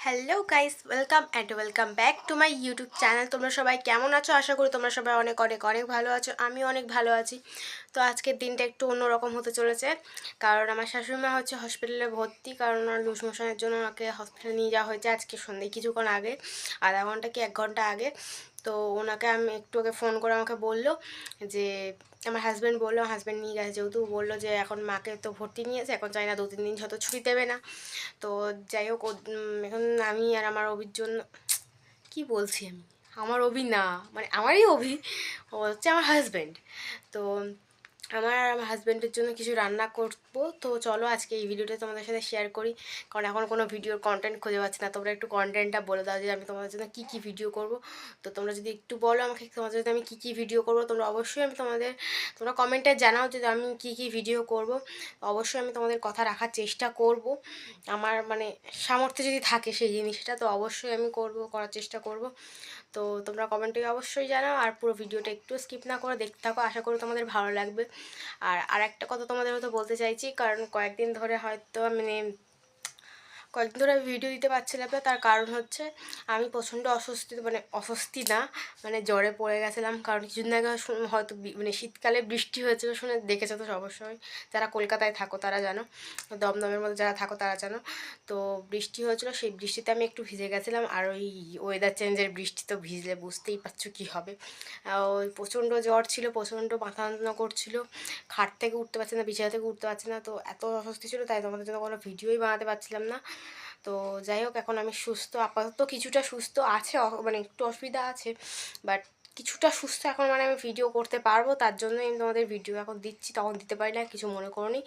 Hello guys welcome and welcome back to my YouTube channel তোমরা সবাই কেমন আছো? আশা করি তোমরা সবাই অনেক অনেক অনেক ভালো আছো। আমিও অনেক ভালো আছি। তো আজকের দিনটা একটু অন্যরকম হতে চলেছে। কারণ আমার শাশুড়িমা হচ্ছে হসপিটালে ভর্তি। কারণ ওনার লুজ মোশনের জন্য ওনাকে হসপিটালে নিয়ে যাওয়া হয়েছে আজকে সন্ধ্যে, কিছুক্ষণ আগে, আধা ঘণ্টা কি এক ঘণ্টা আগে। তো ওনাকে আমি একটু আগে ফোন করে আমাকে বলল যে আমার হাজব্যান্ড বলল হাজব্যান্ড নিয়ে গেছে যেহেতু বলল যে এখন মাকে তো ভর্তি নিয়েছে, এখন চাই না দু তিন দিন যত ছুটি দেবে না। তো যাই হোক এখন আমি আর আমার অভির জন্য, কী বলছি আমি? আমার অভি না মানে আমারই অভি, ও হচ্ছে আমার হাজব্যান্ড তো আমার আর আমার হাজব্যান্ডের জন্য কিছু রান্না করব। তো চলো আজকে এই ভিডিওটা তোমাদের সাথে শেয়ার করি। কারণ এখন কোনো ভিডিওর কন্টেন্ট খুঁজে পাচ্ছি না। তোমরা একটু কন্টেন্টটা বলে দাও যে আমি তোমাদের জন্য কী কী ভিডিও করব। তো তোমরা যদি একটু বলো আমাকে তোমাদের জন্য আমি কী কী ভিডিও করব, তোমরা অবশ্যই আমি তোমাদের, তোমরা কমেন্টে জানাও যে আমি কী কী ভিডিও করব। অবশ্যই আমি তোমাদের কথা রাখার চেষ্টা করব। আমার মানে সামর্থ্য যদি থাকে সেই জিনিসটা, তো অবশ্যই আমি করব, করার চেষ্টা করব। তো তোমরা কমেন্টে অবশ্যই জানাও, আর পুরো ভিডিওটা একটু স্কিপ না করে দেখতে থাকো, আশা করি তোমাদের ভালো লাগবে। আর আর একটা কথা তোমাদের হয়তো বলতে চাইছি, কারণ কয়েকদিন ধরে হয়তো মানে কয়েকদিন ধরে আমি ভিডিও দিতে পারছিলাম না, তার কারণ হচ্ছে আমি প্রচণ্ড অস্বস্তি মানে অস্বস্তি না মানে জ্বরে পড়ে গেছিলাম, কারণ কিছুদিন আগে হয়তো মানে শীতকালে বৃষ্টি হয়েছিল শুনে দেখেছ তো অবশ্যই যারা কলকাতায় থাকো তারা জানো, দমদমের মধ্যে যারা থাকো তারা জানো, তো বৃষ্টি হয়েছিল, সেই বৃষ্টিতে আমি একটু ভিজে গেছিলাম, আর ওই ওয়েদার চেঞ্জের বৃষ্টি তো ভিজলে বুঝতেই পারছ কী হবে। ওই প্রচণ্ড জ্বর ছিল, প্রচণ্ড মাথা যন্ত্রণা করছিল, খাট থেকে উঠতে পারছি না, বিছানা থেকে উঠতে পারছি না, তো এত অস্বস্তি ছিল, তাই তোমাদের জন্য কোনো ভিডিওই বানাতে পারছিলাম না। তো যাই হোক এখন আমি সুস্থ আপাতত কিছুটা সুস্থ আছে মানে একটু অসুবিধা আছে বাট কিছুটা সুস্থ এখন মানে আমি ভিডিও করতে পারব তার জন্যই আমি তোমাদের ভিডিও এখন দিচ্ছি তখন দিতে পারি না কিছু মনে করনি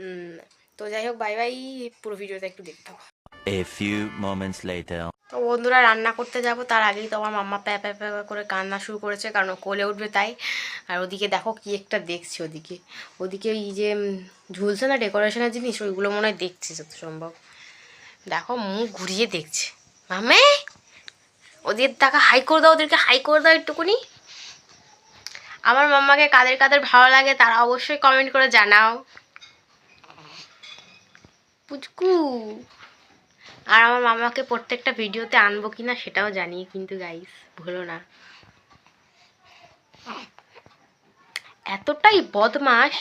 উম, তো যাই হোক বাই বাই পুরো ভিডিওটা একটু দেখতে হবে A few moments later. তো বন্ধুরা রান্না করতে যাব তার আগেই তো আমার মাম্মা প্যা প্যা প্যা করে কান্না শুরু করেছে কারণ ও কোলে উঠবে তাই। আর ওদিকে দেখো কি একটা দেখছি ওদিকে। ওদিকে এই যে ঝুলছে না ডেকোরেশনের জিনিস? ওইগুলো মনে হয় দেখছে যত সম্ভব। দেখো, মুখ ঘুরিয়ে দেখছে। মামে, ওদের দেখা হাই করে দাও, ওদেরকে হাই করে দাও একটুকুনি। আমার মাম্মাকে কাদের কাদের ভালো লাগে, তারা অবশ্যই কমেন্ট করে জানাও। পুচকু, আর আমার মামাকে প্রত্যেকটা ভিডিওতে আনব কি না সেটাও জানি, কিন্তু গাইস ভুলো না। এতটাই বদমাস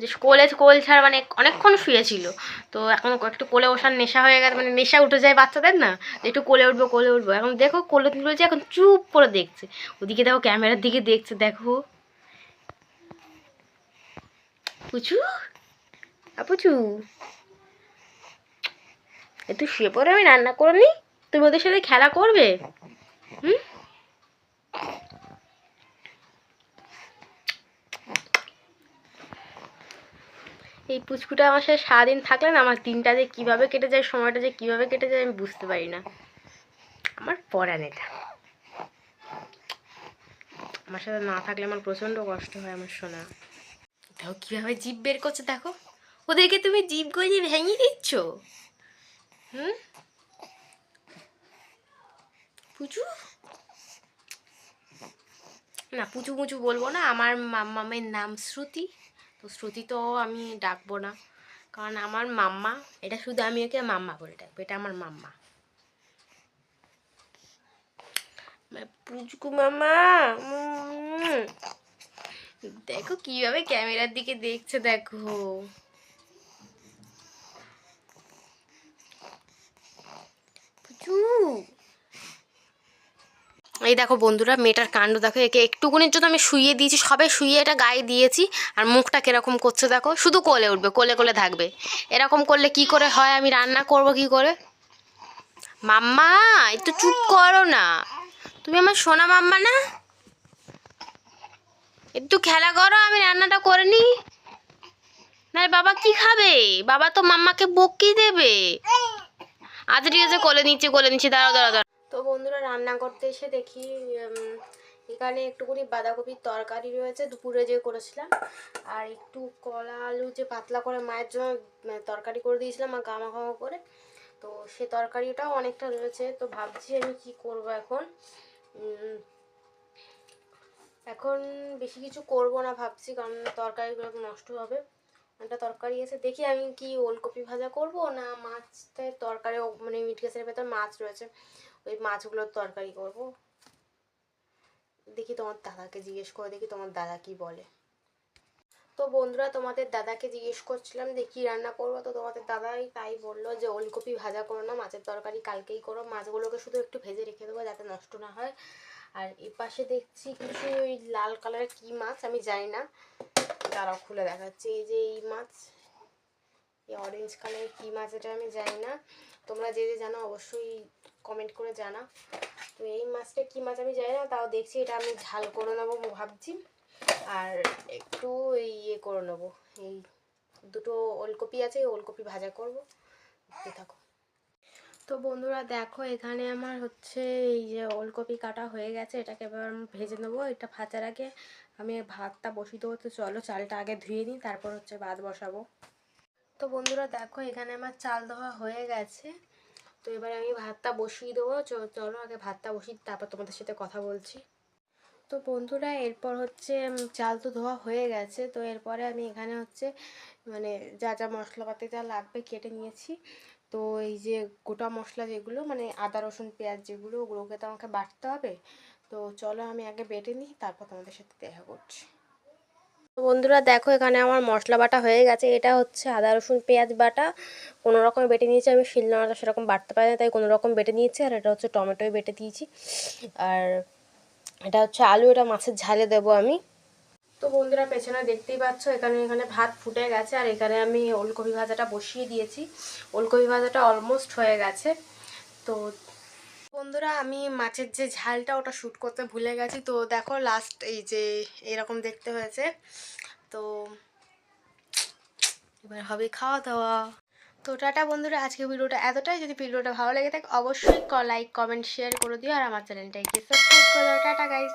যে কোলে কোল ছাড়া মানে অনেকক্ষণ শুয়েছিল। তো এখন একটু কোলে ওঠার নেশা হয়ে গেছে মানে নেশা উঠে যায় বাচ্চাদের না একটু কোলে উঠবো কোলে উঠবো। এখন দেখো কোলে তুলেছে এখন চুপ করে দেখছে। ওদিকে দেখো ক্যামেরার দিকে দেখছে, দেখো। পুচু? আপুচু একটু শুয়ে পড়ে, আমি রান্না করে নিই তুমি ওদের সাথে খেলা করবে? পুচকুটা আমার সাথে সারাদিন থাকলে না, আমার দিনটা যে কীভাবে কেটে যায়, সময়টা যে কীভাবে কেটে যায় আমি বুঝতে পারি না। আমার পড়ান এটা আমার সাথে না থাকলে আমার প্রচণ্ড কষ্ট হয় আমার শোনা। দেখো কীভাবে জিভ বের করছে, দেখো। ওদেরকে তুমি জিভ গলিয়ে ভেঙে দিচ্ছ? হুম? পুচু? না, পুচু পুচু বলব না, আমার মাম্মামের নাম শ্রুতি। তো শ্রুতি তো আমি ডাকবো না। কারণ আমার মাম্মা, এটা শুধু আমি ওকে মাম্মা বলে ডাকবো, এটা আমার মাম্মা। পুচকু মামা দেখো কীভাবে ক্যামেরার দিকে দেখছে, দেখো। পুচু এই দেখো বন্ধুরা, মেয়েটার কাণ্ড দেখো, একে একটুকুনির জন্য আমি শুইয়ে দিয়েছি, সবে শুইয়ে এটা গায়ে দিয়েছি, আর মুখটা কীরকম করছে দেখো, শুধু কোলে উঠবে, কোলে কোলে থাকবে। এরকম করলে কি করে হয়? আমি রান্না করব কি করে? মাম্মা, একটু চুপ করো না। তুমি আমার সোনা মাম্মা না? একটু খেলা করো, আমি রান্নাটা করে নি না বাবা কি খাবে? বাবা তো মাম্মাকে বকি দেবে। আচ্ছা ঠিক কোলে নিচ্ছে কোলে নিচ্ছে, দাঁড়াও তো বন্ধুরা রান্না করতে এসে দেখি এখানে একটুখানি বাঁধাকপির তরকারি রয়েছে, দুপুরে যে করেছিলাম। আর একটু কলা আলু যে পাতলা করে মায়ের জন্য তরকারি করে দিয়েছিলাম আর গামা গামা করে। তো সে তরকারিটাও অনেকটা রয়েছে, তো ভাবছি আমি কি করব এখন? এখন বেশি কিছু করব না ভাবছি, কারণ তরকারিগুলো নষ্ট হবে। একটা তরকারি আছে, দেখি আমি কি ওলকপি ভাজা করব না মাছটার তরকারি মানে মিট গ্যাসের ভেতর মাছ রয়েছে। ওই মাছগুলোর তরকারি করব। দেখি তোমার দাদাকে জিজ্ঞেস করে, দেখি তোমার দাদা কি বলে। তো বন্ধুরা, তোমাদের দাদাকে জিজ্ঞেস করছিলাম যে কী রান্না করব, তো তোমাদের দাদাই তাই বলল যে ওলকপি ভাজা করো না, মাছের তরকারি কালকেই করো। মাছগুলোকে শুধু একটু ভেজে রেখে দেবো যাতে নষ্ট না হয়। আর এ পাশে দেখছি কিছু ওই লাল কালারের কী মাছ, আমি জানি না। তারাও খুলে দেখাচ্ছে। এই যে এই মাছ, এই অরেঞ্জ কালারের কী মাছ, এটা আমি জানি না। তোমরা যে যে জানো, অবশ্যই কমেন্ট করে জানা তো এই মাছটা কী মাছ আমি জানি না, তাও দেখছি এটা আমি ঝাল করে নেব ভাবছি। আর একটু এই ইয়ে করে নেব, এই দুটো ওলকপি আছে ওলকপি ভাজা করব। থাকো। তো বন্ধুরা দেখো, এখানে আমার হচ্ছে এই যে ওলকপি কাটা হয়ে গেছে, এটাকে এবার ভেজে নেব। এটা ভাজার আগে আমি ভাতটা বসিয়ে দেবো, তো চলো চালটা আগে ধুয়ে নিই, তারপর হচ্ছে ভাত বসাবো। তো বন্ধুরা দেখো, এখানে আমার চাল ধোয়া হয়ে গেছে। তো এবার আমি ভাতটা বসিয়ে দেবো। চলো আগে ভাতটা বসিয়ে তারপর তোমাদের সাথে কথা বলছি। তো বন্ধুরা, এরপর হচ্ছে চাল তো ধোয়া হয়ে গেছে। তো এরপরে আমি এখানে হচ্ছে মানে যা যা মশলাপাতি যা লাগবে কেটে নিয়েছি। তো এই যে গোটা মশলা যেগুলো মানে আদা, রসুন, পেঁয়াজ যেগুলো, ওগুলোকে তো আমাকে বাটতে হবে। তো চলো আমি আগে বেটে নিই, তারপর তোমাদের সাথে দেখা করছি। বন্ধুরা দেখো এখানে আমার মশলা বাটা হয়ে গেছে। এটা হচ্ছে আদা, রসুন, পেঁয়াজ বাটা। কোনো রকম বেটে নিয়েছি আমি, শিল শিলনোড়াটা সেরকম বাটতে পারি না, তাই কোনো রকম বেটে নিয়েছি। আর এটা হচ্ছে টমেটোই বেটে দিয়েছি। আর এটা হচ্ছে আলু, এটা মাছের ঝালে দেবো আমি। তো বন্ধুরা পেছনে দেখতেই পাচ্ছ, এখানে এখানে ভাত ফুটে গেছে। আর এখানে আমি ওলকপি ভাজাটা বসিয়ে দিয়েছি। ওলকপি ভাজাটা অলমোস্ট হয়ে গেছে। তো বন্ধুরা, আমি মাছের যে ঝালটা ওটা শ্যুট করতে ভুলে গেছি। তো দেখো লাস্ট এই যে এরকম দেখতে হয়েছে। তো এবার হবে খাওয়া দাওয়া তো টাটা বন্ধুরা আজকে ভিডিওটা এতটাই। যদি ভিডিওটা ভালো লেগে থাকে, অবশ্যই লাইক কমেন্ট শেয়ার করে দিও। আর আমার চ্যানেলটাকে সাবস্ক্রাইব করে দাও। Tata guys